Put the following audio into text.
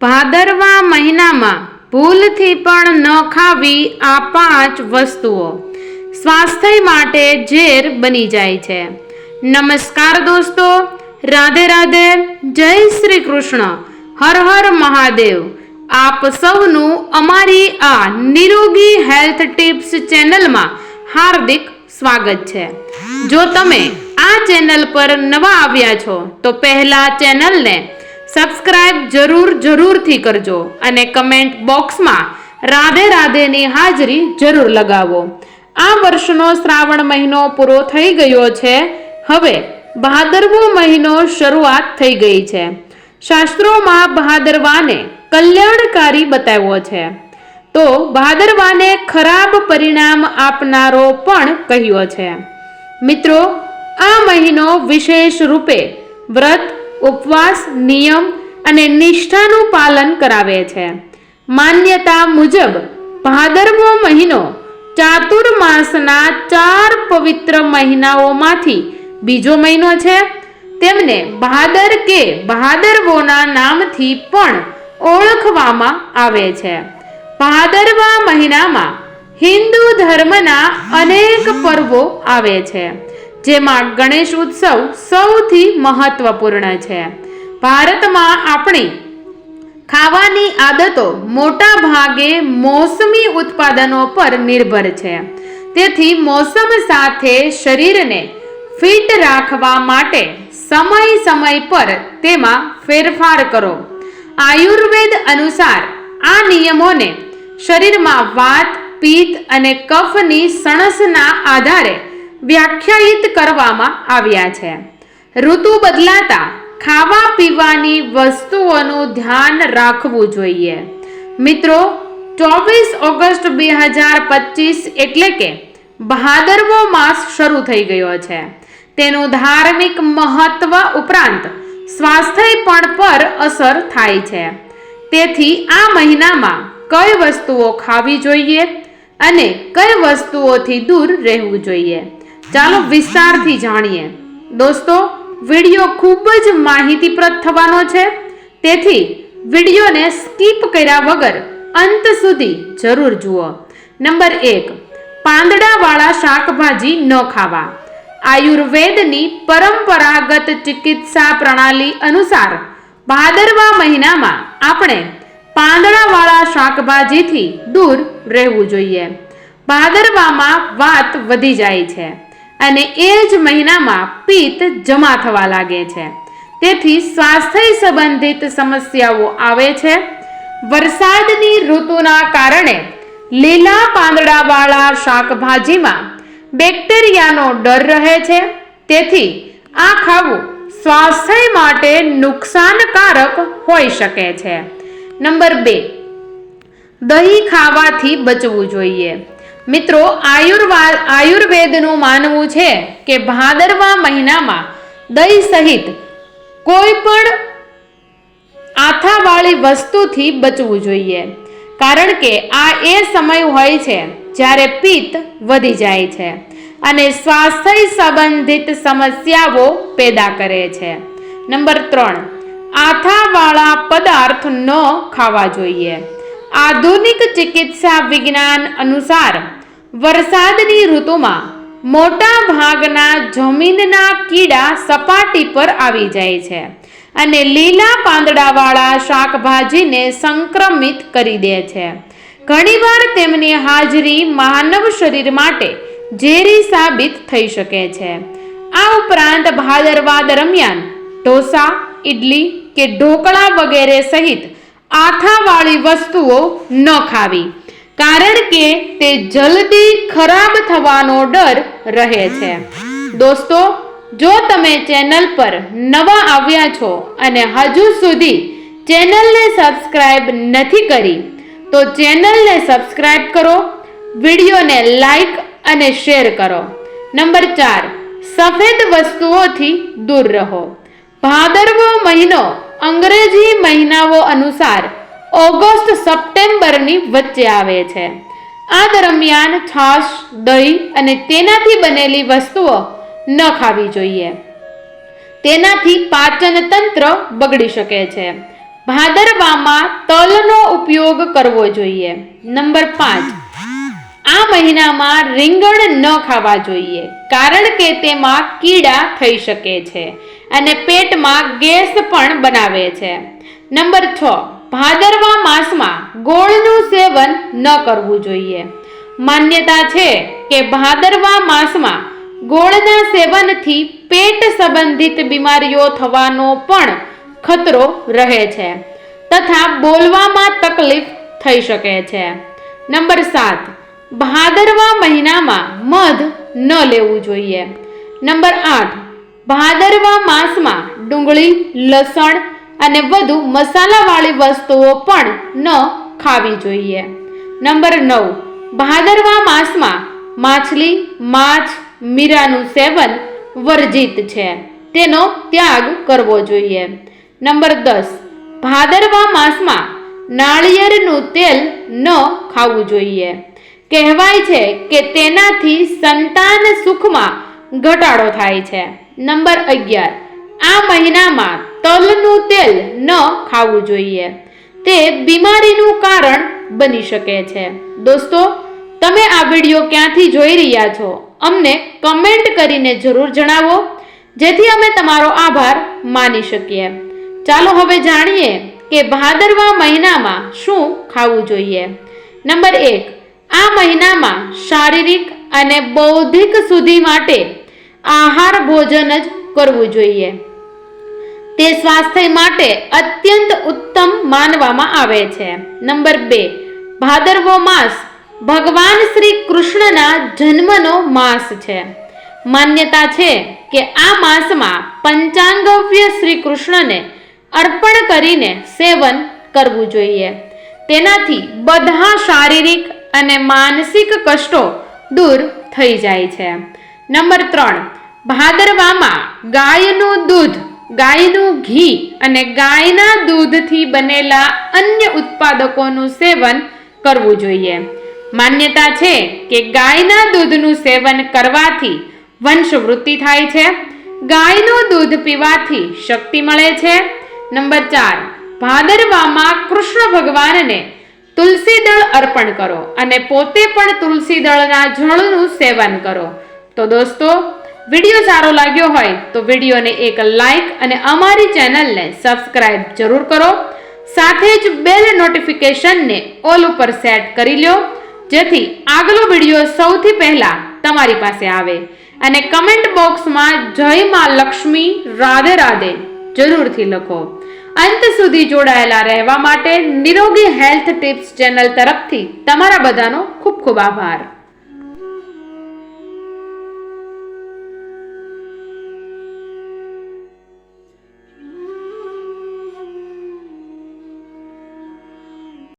ભાદરવા મહિનામાં ભૂલથી પણ ન ખાવી આ પાંચ વસ્તુઓ. સ્વાસ્થ્ય માટે ઝેર બની જાય છે. નમસ્કાર દોસ્તો, રાધે રાધે, જય શ્રી કૃષ્ણ, હર હર મહાદેવ. આપ સૌનું અમારી આ નિરોગી હેલ્થ ટિપ્સ ચેનલમાં હાર્દિક સ્વાગત છે. જો તમે આ ચેનલ પર નવા આવ્યા છો, તો પહેલા ચેનલને સબસ્ક્રાઇબ જરૂર જરૂરથી કરજો અને કમેન્ટ બોક્સમાં રાધે રાધેની હાજરી જરૂર લગાવો. આ વર્ષનો શ્રાવણ મહિનો પૂરો થઈ ગયો છે. હવે ભાદરવો મહિનો શરૂઆત થઈ ગઈ છે. શાસ્ત્રોમાં ભાદરવાને કલ્યાણકારી બતાવ્યો છે. તો ભાદરવાને ખરાબ પરિણામ આપનારો પણ કહ્યો છે. મિત્રો, આ મહિનો વિશેષ રૂપે વ્રત, ઉપવાસ, નિયમ અને નિષ્ઠાનું પાલન કરાવે છે. માન્યતા મુજબ ભાદરવો મહિનો ચાતુર્માસના ચાર પવિત્ર મહિનાઓમાંથી બીજો મહિનો છે. તેમને ભાદર કે ભાદરવોના નામથી પણ ઓળખવામાં આવે છે. ભાદરવા મહિનામાં હિન્દુ ધર્મના અનેક પર્વો આવે છે, જેમાં ગણેશ ઉત્સવ સૌથી મહત્વપૂર્ણ છે. ભારતમાં આપણી ખાવાની આદતો મોટા ભાગે મોસમી ઉત્પાદનો પર નિર્ભર છે. તેથી મોસમ સાથે શરીરને ફિટ રાખવા માટે સમય સમય પર તેમાં ફેરફાર કરો. આયુર્વેદ અનુસાર આ નિયમોને શરીરમાં વાત, પિત્ત અને કફની સણસના આધારે વ્યાખ્યાયિત કરવામાં આવ્યા છે. ઋતુ બદલાતા ખાવા પીવાની વસ્તુઓનું ધ્યાન રાખવું જોઈએ. મિત્રો, ચોવીસ ઓગસ્ટ બે હજાર પચીસ એટલે કે ભાદરવો માસ શરૂ થઈ ગયો છે. તેનું ધાર્મિક મહત્વ ઉપરાંત સ્વાસ્થ્ય પણ પર અસર થાય છે. તેથી આ મહિનામાં કઈ વસ્તુઓ ખાવી જોઈએ અને કઈ વસ્તુઓથી દૂર રહેવું જોઈએ? ચાલો વિસ્તારથી જાણીએ. દોસ્તો વિડિયો ખૂબ જ માહિતીપ્રદ થવાનો છે. તેથી વિડિયોને સ્કીપ કર્યા વગર અંત સુધી જરૂર જુઓ. નંબર એક, પાંદડાવાળા શાકભાજી ન ખાવા. આયુર્વેદની પરંપરાગત ચિકિત્સા પ્રણાલી અનુસાર ભાદરવા મહિનામાં આપણે પાંદડાવાળા શાકભાજીથી દૂર રહેવું જોઈએ. ભાદરવામાં વાત વધી જાય છે. અને એ જ મહિનામાં પિત્ત જમા થવા લાગે છે. તેથી સ્વાસ્થ્ય સંબંધિત સમસ્યાઓ આવે છે. વરસાદની ઋતુના કારણે લીલા પાંદડાવાળા શાકભાજીમાં બેક્ટેરિયાનો ડર રહે છે. તેથી આ ખાવું સ્વાસ્થ્ય માટે નુકસાનકારક હોઈ શકે છે. નંબર બે. દહીં ખાવાથી બચવું જોઈએ. મિત્રો, આયુર્વા, આયુર્વેદનું માનવું છે કે ભાદરવા મહિનામાં દહીં સહિત કોઈ પણ આથાવાળી વસ્તુથી બચવું જોઈએ. કારણ કે આ એ સમય હોય છે જ્યારે પિત્ત વધી જાય છે અને સ્વાસ્થ્ય સંબંધિત સમસ્યાઓ પેદા કરે છે. નંબર ત્રણ, આથાવાળા પદાર્થ ન ખાવા જોઈએ. આધુનિક ચિકિત્સા વિજ્ઞાન અનુસાર વરસાદની ઋતુમાં મોટા ભાગના જમીનના કીડા સપાટી પર આવી જાય છે અને લીલા પાંદડાવાળા શાકભાજીને સંક્રમિત કરી દે છે. ઘણીવાર તેમની હાજરી માનવ શરીર માટે ઝેરી સાબિત થઈ શકે છે. આ ઉપરાંત ભાદરવા દરમિયાન ઢોસા ઇડલી કે ઢોકળા વગેરે સહિત આથાવાળી વસ્તુઓ ન ખાવી. કારણ કે તે જલ્દી ખરાબ થવાનો ડર રહે છે. દોસ્તો, જો તમે ચેનલ પર નવા આવ્યા છો અને હજુ સુધી ચેનલને સબસ્ક્રાઇબ નથી કરી, તો ચેનલને સબસ્ક્રાઇબ કરો, વિડીયોને લાઈક અને શેર કરો. નંબર ચાર, સફેદ વસ્તુઓથી દૂર રહો. ભાદરવો મહિનો અંગ્રેજી મહિનાઓ અનુસાર ઓગસ્ટ સપ્ટેમ્બરની વચ્ચે આવે છે. આ દરમિયાન છાશ, દહીં અને તેનાથી બનેલી વસ્તુઓ ન ખાવી જોઈએ. તેનાથી પાચન તંત્ર બગડી શકે છે. ભાદરવામાં તલનો ઉપયોગ કરવો જોઈએ. નંબર પાંચ. આ મહિનામાં રીંગણ ન ખાવા જોઈએ, કારણ કે તેમાં કીડા થઈ શકે છે અને પેટમાં ગેસ પણ બનાવે છે. નંબર છ. ભાદરવા માસમાં ગોળનું સેવન ન કરવું જોઈએ. માન્યતા છે કે ભાદરવા માસમાં ગોળના સેવનથી પેટ સંબંધિત બીમારીઓ થવાનો પણ ખતરો રહે છે તથા બોલવામાં તકલીફ થઈ શકે છે. નંબર સાત, ભાદરવા મહિનામાં મધ ન લેવું જોઈએ. નંબર આઠ, ભાદરવા માસમાં ડુંગળી, લસણ અને વધુ મસાલાવાળી વસ્તુઓ પણ ન ખાવી જોઈએ. નંબર નવ. ભાદરવા માસમાં માછલી, માછ, મીરાનું સેવન વર્જિત છે. તેનો ત્યાગ કરવો જોઈએ. નંબર દસ. ભાદરવા માસમાં નાળિયેરનું તેલ ન ખાવું જોઈએ. કહેવાય છે કે તેનાથી સંતાન સુખમાં ઘટાડો થાય છે. નંબર અગિયાર. આ મહિનામાં તલનું તેલ ન ખાવું જોઈએ. તે બીમારીનું કારણ બની શકે છે. દોસ્તો, તમે આ વીડિયો ક્યાંથી જોઈ રહ્યા છો? અમને કમેન્ટ કરીને જરૂર જણાવો. જેથી અમે તમારો આભાર માની શકીએ. ચાલો હવે જાણીએ કે ભાદરવા મહિનામાં શું ખાવું જોઈએ. નંબર એક, આ મહિનામાં શારીરિક અને બૌદ્ધિક સુધી માટે આહાર ભોજન જ કરવું જોઈએ. તે સ્વાસ્થ્ય માટે અત્યંત ઉત્તમ માનવામાં આવે છે. નંબર બે, ભાદરવો માસ. ભગવાન શ્રી કૃષ્ણના જન્મનો માસ છે. માન્યતા છે કે આ માસમાં પંચાંગવ્ય શ્રી કૃષ્ણને અર્પણ કરીને સેવન કરવું જોઈએ. તેનાથી બધા શારીરિક અને માનસિક કષ્ટો દૂર થઈ જાય છે. નંબર ત્રણ, ભાદરવામાં ગાયનું દૂધ ગાયનું ઘી અને ગાયના દૂધથી બનેલા અન્ય ઉત્પાદકોનું સેવન કરવું જોઈએ. માન્યતા છે કે ગાયના દૂધનું સેવન કરવાથી વંશવૃદ્ધિ થાય છે, ગાયનું દૂધ પીવાથી શક્તિ મળે છે. નંબર ચાર, ભાદરવામાં કૃષ્ણ ભગવાનને તુલસી દળ અર્પણ કરો અને પોતે પણ તુલસી દળના જળનું સેવન કરો. તો દોસ્તો વીડિયો સારો લાગ્યો હોય તો વિડીયોને એક લાઈક અને અમારી ચેનલને સબસ્ક્રાઇબ જરૂર કરો. સાથે જ બેલ નોટિફિકેશનને ઓલ ઉપર સેટ કરી લો જેથી આગલો વીડિયો સૌથી પહેલા તમારી પાસે આવે. અને કમેન્ટ બોક્સમાં જય માં લક્ષ્મી, રાધે રાધે જરૂરથી લખો. અંત સુધી જોડાયેલા રહેવા માટે નિરોગી હેલ્થ ટિપ્સ ચેનલ તરફથી તમારા બધાનો ખૂબ ખૂબ આભાર.